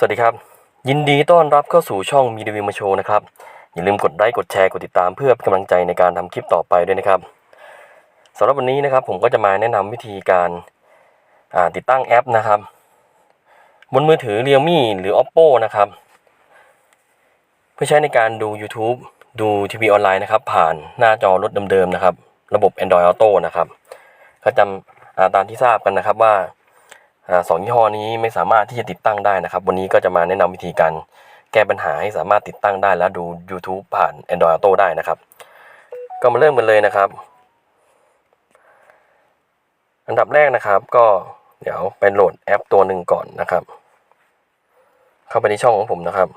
สวัสดีครับ ยินดีต้อนรับเข้าสู่ช่องมีรีวิวมาโชว์นะครับ อย่าลืมกดไลค์กดแชร์กดติดตามเพื่อเป็นกำลังใจในการทำคลิปต่อไปด้วยนะครับสำหรับวันนี้นะครับ ผมก็จะมาแนะนำวิธีการติดตั้งแอปนะครับ บนมือถือ Realme หรือ Oppo นะครับ เพื่อใช้ในการดู YouTube ดูทีวีออนไลน์นะครับ ผ่านหน้าจอรถเดิมๆนะครับ ระบบ Android Auto นะครับก็จำตามที่ทราบกันนะครับว่า สองยี่ห้อนี้ไม่สามารถที่จะติดตั้งได้นะครับ วันนี้ก็จะมาแนะนำวิธีการแก้ปัญหาให้สามารถติดตั้งได้และดู YouTube ผ่าน Android Auto ได้นะครับ ก็มาเริ่มกันเลยนะครับ อันดับแรกนะครับก็เดี๋ยวไปโหลดแอปตัวหนึ่งก่อนนะครับ เข้าไปในช่องของผมนะครับ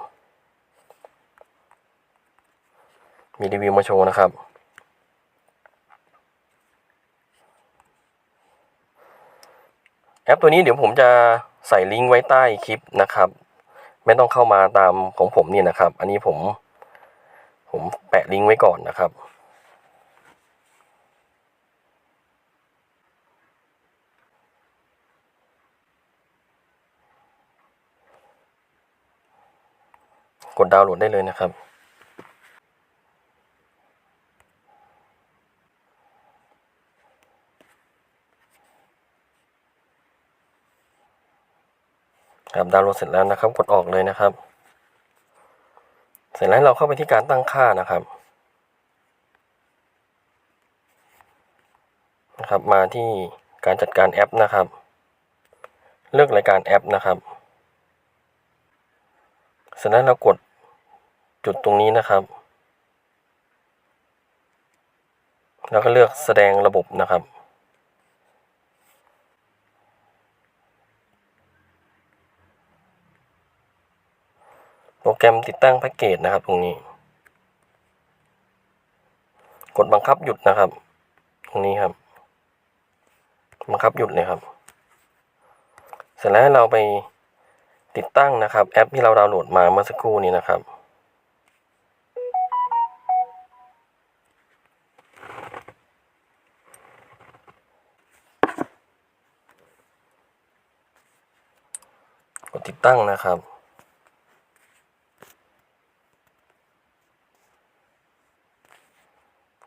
มีรีวิวมาโชว์นะครับ แอ ปตัวนี้เดี๋ยวผมจะใส่ลิงก์ไว้ใต้คลิปนะครับ ไม่ต้องเข้ามาตามของผมนี่นะครับ อันนี้ผม ผมแปะลิงก์ไว้ก่อนนะครับกดดาวน์โหลดได้เลยนะครับ ครับดาวน์โหลดเสร็จแล้วนะครับ กดออกเลยนะครับ เสร็จแล้วเราเข้าไปที่การตั้งค่านะครับนะครับ มาที่การจัดการแอปนะครับ เลือกรายการแอปนะครับ เสร็จแล้วเรากดจุดตรงนี้นะครับ แล้วก็เลือกแสดงระบบนะครับ รแกรมติดตั้งแพ็กเกจนะครับ ตรงนี้ กดบังคับหยุดนะครับ ตรงนี้ครับ บังคับหยุดเลยครับ เสร็จแล้วเราไปติดตั้งนะครับ แอปที่เราดาวน์โหลดมาเมื่อสักครู่นี้นะครับกดติดตั้งนะครับ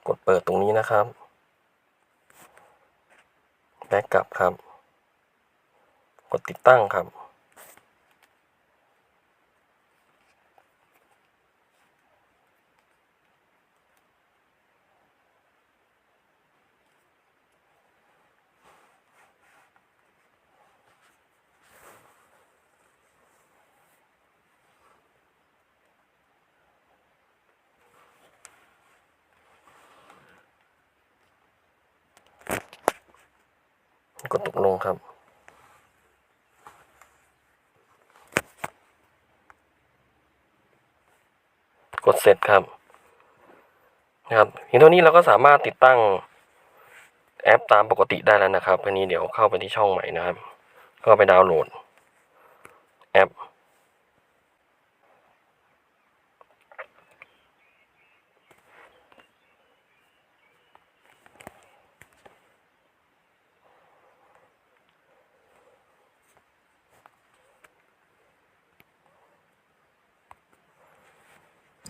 กด เปิดตรงนี้นะครับแบ็กกลับครับ กดติดตั้งครับ กดตกลงครับ กดเสร็จครับนะครับเพียงเท่านี้เราก็สามารถติดตั้งแอปตามปกติได้แล้วนะครับอันนี้เดี๋ยวเข้าไปที่ช่องใหม่นะครับ ก็ไปดาวน์โหลดแอป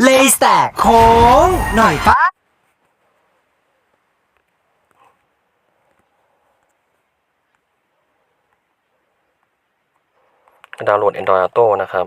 เลยแตกโค้งหน่อยปะดาวน์โหลด Android Auto นะครับ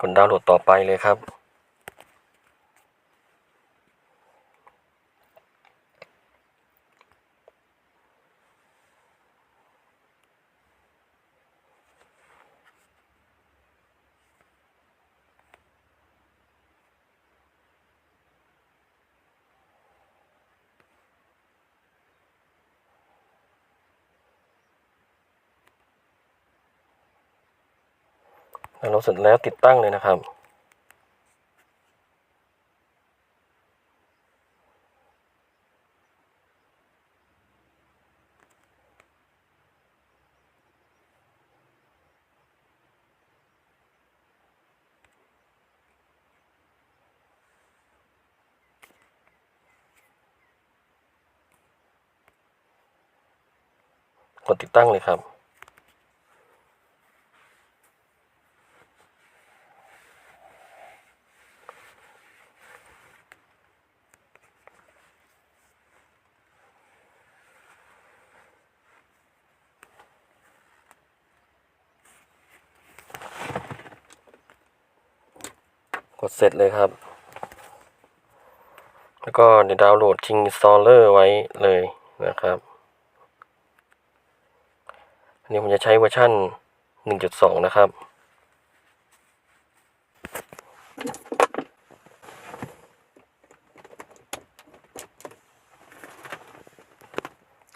กดดาวน์โหลดต่อไปเลยครับ เราเสร็จแล้วติดตั้งเลยนะครับ กดติดตั้งเลยครับ กด เสร็จเลยครับ แล้วก็เดี๋ยวดาวน์โหลด King Installer ไว้เลยนะครับ อันนี้ผมจะใช้เวอร์ชัน1.2 นะครับ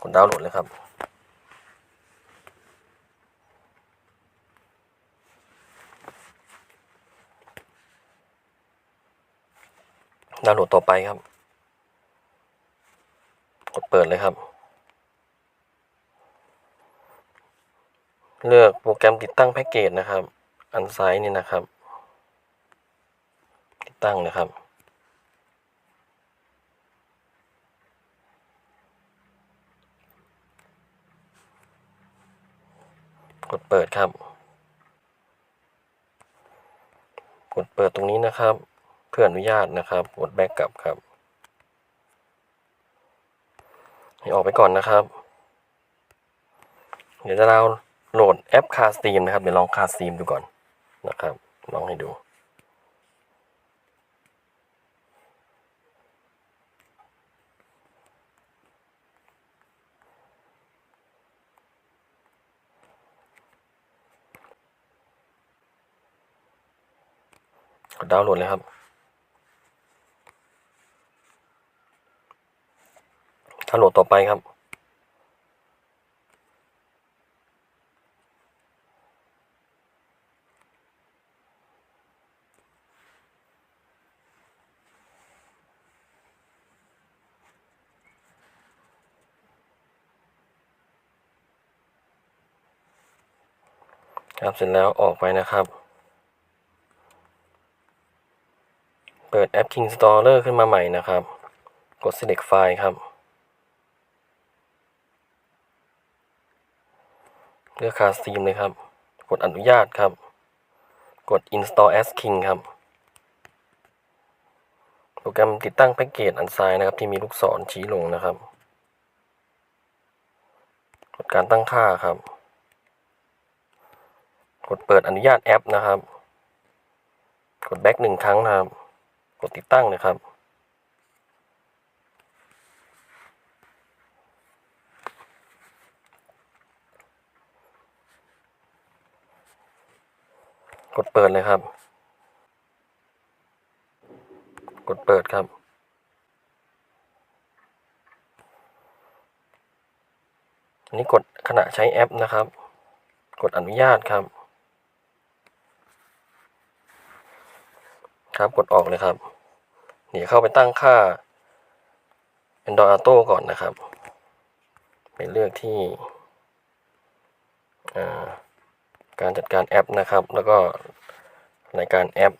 กดดาวน์โหลดเลยครับ ดาวน์โหลดต่อไปครับ กดเปิดเลยครับ เลือกโปรแกรมติดตั้งแพ็กเกจนะครับ อันซ้ายนี่นะครับ ติดตั้งนะครับกดเปิดครับ กดเปิดตรงนี้นะครับ พื่ออนุญาตนะครับกดแบ็กกลับครับ ให้ออกไปก่อนนะครับ เดี๋ยวจะเราโหลดแอป Car Steam นะครับ เดี๋ยวลอง Car Steam ดูก่อนนะครับ ลองให้ดูดาวน์โหลดเลยครับ ดาวน์ โหลดต่อไปครับ ครับเสร็จแล้วออกไปนะครับ เปิดแอป King Installer ขึ้นมาใหม่นะครับ กด select file ครับ เลือก Car Steam เลยครับ กดอนุญาตครับ กด install as king ครับ โปรแกรมติดตั้งแพ็กเกจอันซ้ายนะครับ ที่มีลูกศรชี้ลงนะครับ กดการตั้งค่าครับ กดเปิดอนุญาตแอปนะครับ กดแบ็กหนึ่งครั้งนะครับ กดติดตั้งนะครับ กดเปิดเลยครับ กดเปิดครับ อันนี้กดขณะใช้แอปนะครับ กดอนุญาตครับ ครับกดออกเลยครับเดี๋ยวเข้าไปตั้งค่า Android Auto ก่อนนะครับ ไปเลือกที่อ่า การจัดการแอปนะครับ แล้วก็รายการแอป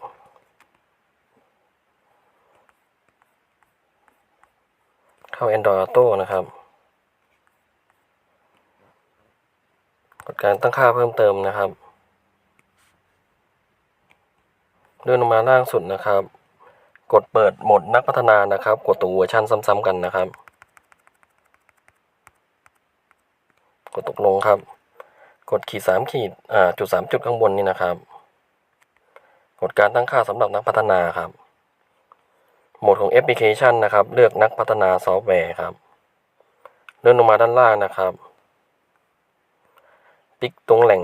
เข้า Android Auto นะครับ กดการตั้งค่าเพิ่มเติมนะครับ เลื่อนลงมาล่างสุดนะครับ กดเปิดโหมดนักพัฒนานะครับ กดตัวเวอร์ชันซ้ำๆกันนะครับ กดตกลงครับ กดขีดสามขีดจุดสามจุดข้างบนนี่นะครับ กดการตั้งค่าสำหรับนักพัฒนาครับ โหมดของแอปพลิเคชันนะครับ เลือกนักพัฒนาซอฟต์แวร์ครับเลื่อนลงมาด้านล่างนะครับ ติ๊กตรงแหล่ง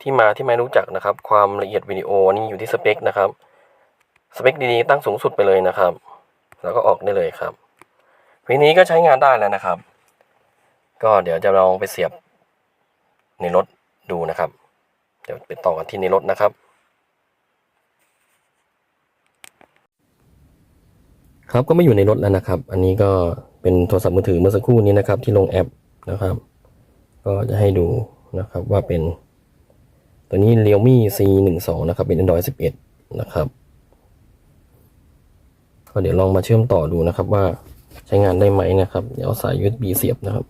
ที่มาที่ไม่รู้จักนะครับ ความละเอียดวิดีโอนี่อยู่ที่สเปคนะครับสเปคดีๆตั้งสูงสุดไปเลยนะครับ แล้วก็ออกได้เลยครับวิธีนี้ก็ใช้งานได้แล้วนะครับ ก็เดี๋ยวจะลองไปเสียบในรถ ดูนะครับ เดี๋ยวไปต่อกันที่ในรถนะครับ ครับก็ไม่อยู่ในรถแล้วนะครับ อันนี้ก็เป็นโทรศัพท์มือถือเมื่อสักครู่นี้นะครับ ที่ลงแอปนะครับ ก็จะให้ดูนะครับว่าเป็น ตัวนี้ Realme C12 นะครับ เป็น Android 11 นะครับก็เดี๋ยวลองมาเชื่อมต่อดูนะครับว่าใช้งานได้ไหมนะครับ เดี๋ยวสาย USB เสียบนะครับ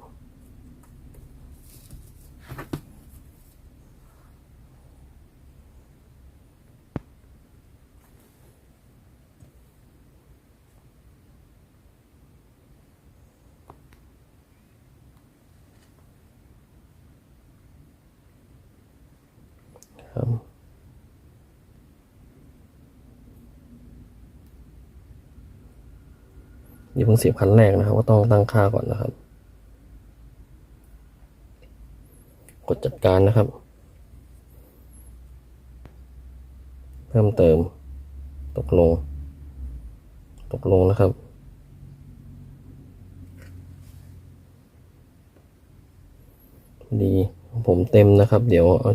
ครับเดี๋ยวเพิ่งเสียบคันแรกนะครับ ก็ต้องตั้งค่าก่อนนะครับ กดจัดการนะครับ เพิ่มเติม ตกลง ตกลงนะครับดีผมเต็มนะครับ เดี๋ยวเอา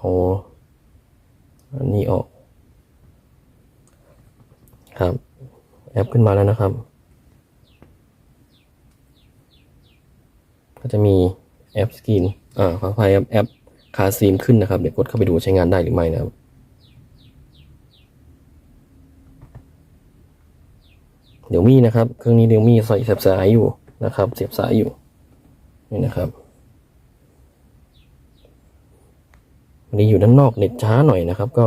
เอาอันนี้ออก ครับ แอปขึ้นมาแล้วนะครับ ก็จะมีแอปสกรีนอ่าขออภัยครับแอปคาซีมขึ้นนะครับ เดี๋ยวกดเข้าไปดูใช้งานได้หรือไม่นะครับเดี๋ยวมีนะครับ เครื่องนี้เดี๋ยวมีใส่เสียบสายอยู่นะครับ เสียบสายอยู่นี่นะครับ วันนี้อยู่ด้านนอกเน็ตช้าหน่อยนะครับ ก็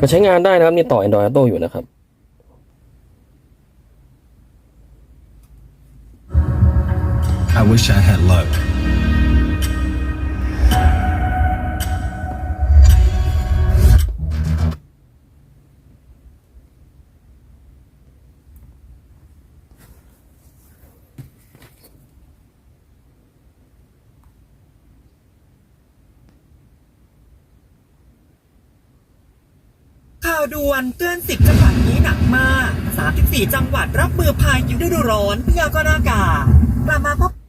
ก็ใช้งานได้นะครับ นี่ต่อ Android Auto อยู่นะครับ I wish I had luck. าวด่วนเตือน10จังหวัดนี้หนักมาก 34 จังหวัดรับมือพายุฤดูร้อนพยากรณ์อากาศกลับมาพบ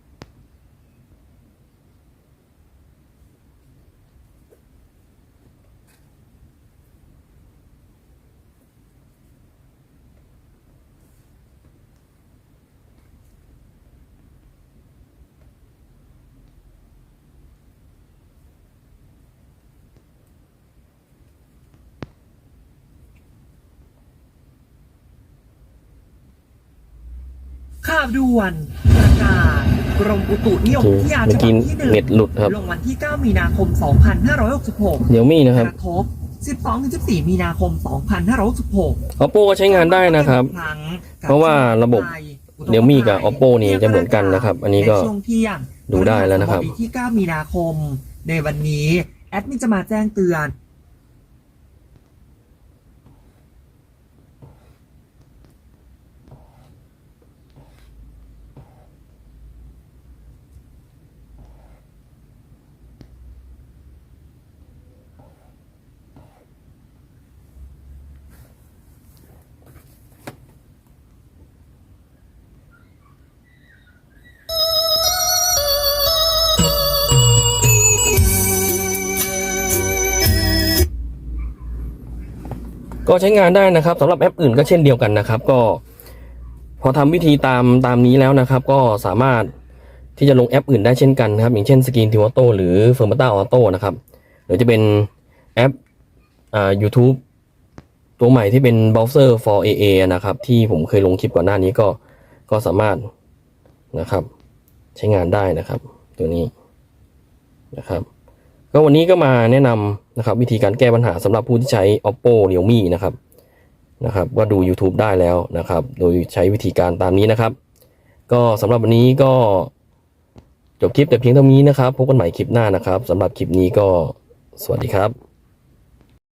ข่าวด่วนประกาศกรมอุตุนิยมวิทยาเมื่ฉอกี้บับที่หนึ่งเน็ตหลุดครับลงวันที่ 9 มีนาคม 2566 เดี๋ยวมีนะครับกระทบ12-14 มีนาคม 2566 Oppo ก็ใช้งานได้นะครับ เพราะว่าระบบ Realme กับ Oppo นี่จะเหมือนกันนะครับ อันนี้ก็ใช่วงเที่ยงดูได้แล้วนะครับที่ 9 มีนาคม ในวันนี้ แอดมินจะมาแจ้งเตือน ก็ใช้งานได้นะครับสำหรับแอปอื่นก็เช่นเดียวกันนะครับ ก็ พอทำวิธีตามตามนี้แล้วนะครับ ก็สามารถที่จะลงแอปอื่นได้เช่นกันนะครับ อย่างเช่น Screen t i w a t o หรือ f e r m a t a Auto นะครับหรือจะเป็นแอปอ่า YouTube ตัวใหม่ที่เป็น Browser for AA นะครับ ที่ผมเคยลงคลิปก่อนหน้านี้ก็ก็สามารถนะครับ ใช้งานได้นะครับ ตัวนี้นะครับ ก็วันนี้ก็มาแนะนำนะครับวิธีการแก้ปัญหาสำหรับผู้ที่ใช้ Oppo Realme นะครับนะครับว่าดู YouTube ได้แล้วนะครับ โดยใช้วิธีการตามนี้นะครับ ก็สำหรับวันนี้ก็จบคลิปแต่เพียงเท่านี้นะครับ พบกันใหม่คลิปหน้านะครับสำหรับคลิปนี้ก็สวัสดีครับ